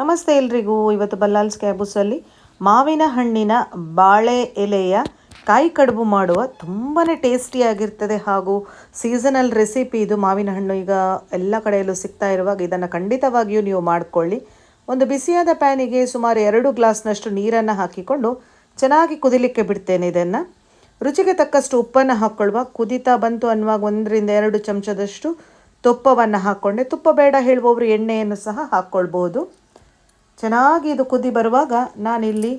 ನಮಸ್ತೆ ಎಲ್ರಿಗೂ. ಇವತ್ತು ಬಲ್ಲಾಲ್ಸ್ ಕ್ಯಾಬೂಸಲ್ಲಿ ಮಾವಿನ ಹಣ್ಣಿನ ಬಾಳೆ ಎಲೆಯ ಕಾಯಿ ಕಡುಬು ಮಾಡುವ ತುಂಬಾ ಟೇಸ್ಟಿಯಾಗಿರ್ತದೆ ಹಾಗೂ ಸೀಸನಲ್ ರೆಸಿಪಿ ಇದು. ಮಾವಿನ ಹಣ್ಣು ಈಗ ಎಲ್ಲ ಕಡೆಯಲ್ಲೂ ಸಿಗ್ತಾ ಇರುವಾಗ ಇದನ್ನು ಖಂಡಿತವಾಗಿಯೂ ನೀವು ಮಾಡಿಕೊಳ್ಳಿ. ಒಂದು ಬಿಸಿಯಾದ ಪ್ಯಾನಿಗೆ ಸುಮಾರು ಎರಡು ಗ್ಲಾಸ್ನಷ್ಟು ನೀರನ್ನು ಹಾಕಿಕೊಂಡು ಚೆನ್ನಾಗಿ ಕುದಿಲಿಕ್ಕೆ ಬಿಡ್ತೇನೆ ಇದನ್ನು. ರುಚಿಗೆ ತಕ್ಕಷ್ಟು ಉಪ್ಪನ್ನು ಹಾಕ್ಕೊಳ್ಳುವ ಕುದಿತಾ ಬಂತು ಅನ್ನುವಾಗ ಒಂದರಿಂದ ಎರಡು ಚಮಚದಷ್ಟು ತುಪ್ಪವನ್ನು ಹಾಕ್ಕೊಂಡೆ ತುಪ್ಪ ಬೇಡ ಹೇಳುವವರು ಎಣ್ಣೆಯನ್ನು ಸಹ ಹಾಕ್ಕೊಳ್ಬೋದು ಚೆನ್ನಾಗಿ ಇದು ಕುದಿ ಬರುವಾಗ ನಾನಿಲ್ಲಿ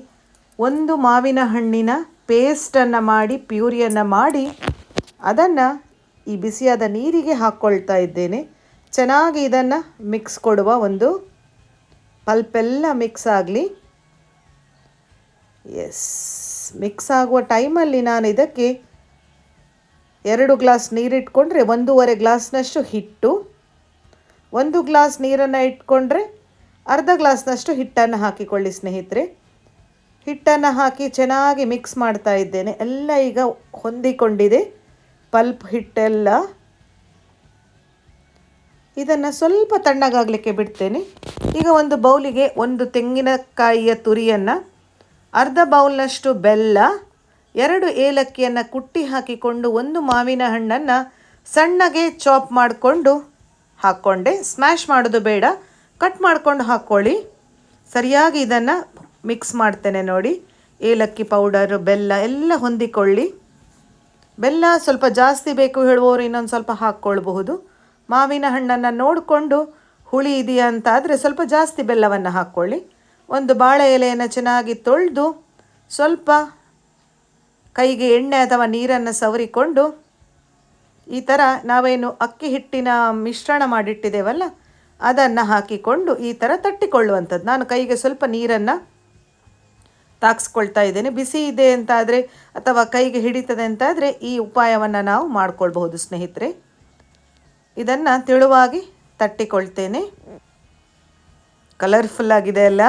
ಒಂದು ಮಾವಿನ ಹಣ್ಣಿನ ಪೇಸ್ಟನ್ನು ಮಾಡಿ, ಪ್ಯೂರಿಯನ್ನು ಮಾಡಿ, ಅದನ್ನು ಈ ಬಿಸಿಯಾದ ನೀರಿಗೆ ಹಾಕ್ಕೊಳ್ತಾ ಇದ್ದೇನೆ. ಚೆನ್ನಾಗಿ ಇದನ್ನು ಮಿಕ್ಸ್ ಕೊಡುವ ಒಂದು ಪಲ್ಪೆಲ್ಲ ಮಿಕ್ಸ್ ಆಗಲಿ. ಎಸ್, ಮಿಕ್ಸ್ ಆಗುವ ಟೈಮಲ್ಲಿ ನಾನು ಇದಕ್ಕೆ ಎರಡು ಗ್ಲಾಸ್ ನೀರಿಟ್ಕೊಂಡ್ರೆ ಒಂದೂವರೆ ಗ್ಲಾಸ್ನಷ್ಟು ಹಿಟ್ಟು, ಒಂದು ಗ್ಲಾಸ್ ನೀರನ್ನು ಇಟ್ಕೊಂಡ್ರೆ ಅರ್ಧ ಗ್ಲಾಸ್ನಷ್ಟು ಹಿಟ್ಟನ್ನು ಹಾಕಿಕೊಳ್ಳಿ ಸ್ನೇಹಿತರೆ. ಹಿಟ್ಟನ್ನು ಹಾಕಿ ಚೆನ್ನಾಗಿ ಮಿಕ್ಸ್ ಮಾಡ್ತಾ ಇದ್ದೇನೆ. ಎಲ್ಲ ಈಗ ಹೊಂದಿಕೊಂಡಿದೆ. ಪಲ್ಪ್ ಹಿಟ್ಟೆಲ್ಲ. ಇದನ್ನು ಸ್ವಲ್ಪ ತಣ್ಣಗಾಗಲಿಕ್ಕೆ ಬಿಡ್ತೇನೆ. ಈಗ ಒಂದು ಬೌಲಿಗೆ ಒಂದು ತೆಂಗಿನಕಾಯಿಯ ತುರಿಯನ್ನು, ಅರ್ಧ ಬೌಲ್ನಷ್ಟು ಬೆಲ್ಲ, ಎರಡು ಏಲಕ್ಕಿಯನ್ನು ಕುಟ್ಟಿ ಹಾಕಿಕೊಂಡು ಒಂದು ಮಾವಿನ ಹಣ್ಣನ್ನು ಸಣ್ಣಗೆ ಚಾಪ್ ಮಾಡಿಕೊಂಡು ಹಾಕ್ಕೊಂಡೆ ಸ್ಮ್ಯಾಶ್ ಮಾಡೋದು ಬೇಡ. ಕಟ್ ಮಾಡ್ಕೊಂಡು ಹಾಕ್ಕೊಳ್ಳಿ. ಸರಿಯಾಗಿ ಇದನ್ನು ಮಿಕ್ಸ್ ಮಾಡ್ತೇನೆ ನೋಡಿ. ಏಲಕ್ಕಿ ಪೌಡರು ಬೆಲ್ಲ ಎಲ್ಲ ಹೊಂದಿಕೊಳ್ಳಿ. ಬೆಲ್ಲ ಸ್ವಲ್ಪ ಜಾಸ್ತಿ ಬೇಕು ಹೇಳುವವರು ಇನ್ನೊಂದು ಸ್ವಲ್ಪ ಹಾಕ್ಕೊಳ್ಬಹುದು. ಮಾವಿನ ಹಣ್ಣನ್ನು ನೋಡಿಕೊಂಡು ಹುಳಿ ಇದೆಯಾ ಅಂತ ಆದರೆ ಸ್ವಲ್ಪ ಜಾಸ್ತಿ ಬೆಲ್ಲವನ್ನು ಹಾಕ್ಕೊಳ್ಳಿ. ಒಂದು ಬಾಳೆ ಎಲೆಯನ್ನು ಚೆನ್ನಾಗಿ ತೊಳೆದು ಸ್ವಲ್ಪ ಕೈಗೆ ಎಣ್ಣೆ ಅಥವಾ ನೀರನ್ನು ಸವರಿಕೊಂಡು ಈ ಥರ ನಾವೇನು ಅಕ್ಕಿ ಹಿಟ್ಟಿನ ಮಿಶ್ರಣ ಮಾಡಿಟ್ಟಿದ್ದೇವಲ್ಲ ಅದನ್ನು ಹಾಕಿಕೊಂಡು ಈ ಥರ ತಟ್ಟಿಕೊಳ್ಳುವಂಥದ್ದು. ನಾನು ಕೈಗೆ ಸ್ವಲ್ಪ ನೀರನ್ನು ತಾಕ್ಸ್ಕೊಳ್ತಾ ಇದ್ದೇನೆ. ಬಿಸಿ ಇದೆ ಅಂತಾದರೆ ಅಥವಾ ಕೈಗೆ ಹಿಡಿತದೆ ಅಂತಾದರೆ ಈ ಉಪಾಯವನ್ನು ನಾವು ಮಾಡಿಕೊಳ್ಬಹುದು ಸ್ನೇಹಿತರೆ. ಇದನ್ನು ತೆಳುವಾಗಿ ತಟ್ಟಿಕೊಳ್ತೇನೆ. ಕಲರ್ಫುಲ್ ಆಗಿದೆ ಅಲ್ಲ?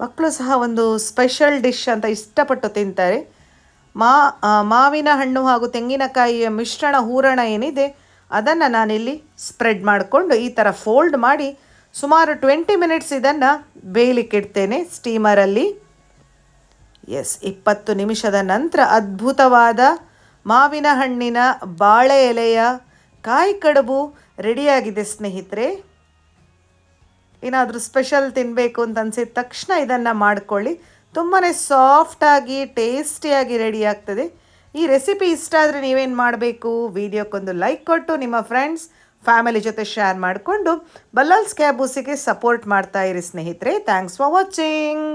ಮಕ್ಕಳು ಸಹ ಒಂದು ಸ್ಪೆಷಲ್ ಡಿಶ್ ಅಂತ ಇಷ್ಟಪಟ್ಟು ತಿಂತಾರೆ. ಮಾ ಮಾವಿನ ಹಣ್ಣು ಹಾಗೂ ತೆಂಗಿನಕಾಯಿಯ ಮಿಶ್ರಣ ಹೂರಣ ಏನಿದೆ ಅದನ್ನು ನಾನಿಲ್ಲಿ ಸ್ಪ್ರೆಡ್ ಮಾಡಿಕೊಂಡು ಈ ಥರ ಫೋಲ್ಡ್ ಮಾಡಿ ಸುಮಾರು ಟ್ವೆಂಟಿ ಮಿನಿಟ್ಸ್ ಇದನ್ನು ಬೇಯಲಿಕ್ಕಿಡ್ತೇನೆ ಸ್ಟೀಮರಲ್ಲಿ. ಎಸ್, ಇಪ್ಪತ್ತು ನಿಮಿಷದ ನಂತರ ಅದ್ಭುತವಾದ ಮಾವಿನ ಹಣ್ಣಿನ ಬಾಳೆ ಎಲೆಯ ಕಾಯಿ ಕಡುಬು ರೆಡಿಯಾಗಿದೆ ಸ್ನೇಹಿತರೆ. ಏನಾದರೂ ಸ್ಪೆಷಲ್ ತಿನ್ನಬೇಕು ಅಂತ ಅನಿಸಿದ ತಕ್ಷಣ ಇದನ್ನು ಮಾಡಿಕೊಳ್ಳಿ. ತುಂಬಾ ಸಾಫ್ಟಾಗಿ ಟೇಸ್ಟಿಯಾಗಿ ರೆಡಿ ಆಗ್ತದೆ. ಈ ರೆಸಿಪಿ ಇಷ್ಟ ಆದರೆ ನೀವೇನು ಮಾಡಬೇಕು? ವಿಡಿಯೋಕ್ಕೊಂದು ಲೈಕ್ ಕೊಟ್ಟು ನಿಮ್ಮ ಫ್ರೆಂಡ್ಸ್ ಫ್ಯಾಮಿಲಿ ಜೊತೆ ಶೇರ್ ಮಾಡಿಕೊಂಡು ಬಲ್ಲಾಲ್ಸ್ ಕ್ಯಾಬೂಸಿಗೆ ಸಪೋರ್ಟ್ ಮಾಡ್ತಾ ಇರಿ ಸ್ನೇಹಿತರೆ. Thanks for watching